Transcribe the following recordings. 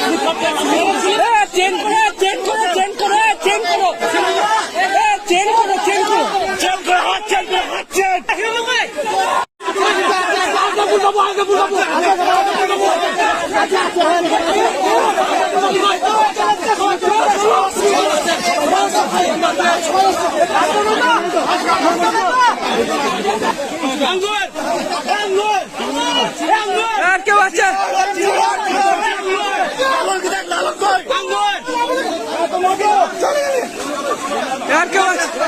Chain করে chain করে chain করে চেন করো চেন আগে বুঝাবো কেউ আছে আর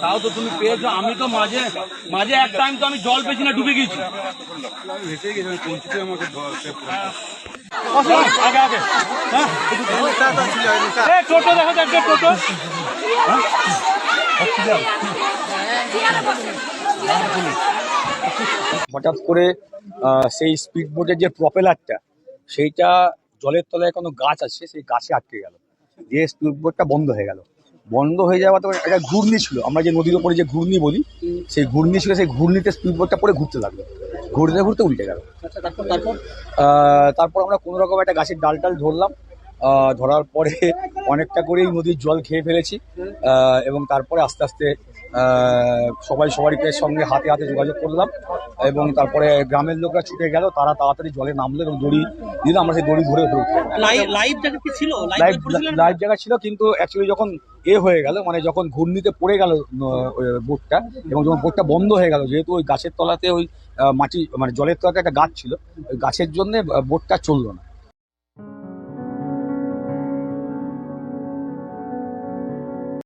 তাও তো তুমি পেয়েছ, আমি তো মাঝে মাঝে এক টাইম তো আমি জল পেয়েছি না, ডুবে গেছি। হ্যাঁ? দেখো তো টোটো। হঠাৎ করে সেই স্পিড বোটের যে প্রপেলারটা সেইটা জলের তলায় কোনো গাছ আছে সেই গাছে আটকে গেল। দিয়ে স্পিড বোটটা বন্ধ হয়ে গেল। বন্ধ হয়ে যাওয়া তো একটা ঘূর্ণি ছিল। আমরা যে নদীর উপরে যে ঘূর্ণি বলি সেই ঘূর্ণি ছিল সেই ঘূর্ণিতে স্পিড বোটটা পরে ঘুরতে লাগল। ঘুরতে ঘুরতে উল্টে গেল। আহ, তারপর আমরা কোনো রকম একটা গাছের ডাল টাল ধরলাম। ধরার পরে অনেকটা করেই নদীর জল খেয়ে ফেলেছি। এবং তারপরে আস্তে আস্তে সবাই সবারকে সঙ্গে হাতে হাতে যোগাযোগ করলাম এবং তারপরে গ্রামের লোকরা ছুটে গেল তারা তাড়াতাড়ি জলে নামলো এবং দড়ি দিল আমরা সেই দড়ি ধরে ধরে লাইভ ছিল? লাইভ জায়গা ছিল কিন্তু অ্যাকচুয়ালি যখন এ হয়ে গেল মানে যখন ঘূর্ণিতে পড়ে গেল বোটটা এবং যখন বোটটা বন্ধ হয়ে গেল যেহেতু ওই গাছের তলাতে ওই মাটি মানে জলের তলাতে একটা গাছ ছিল ওই গাছের জন্য বোটটা চলল না।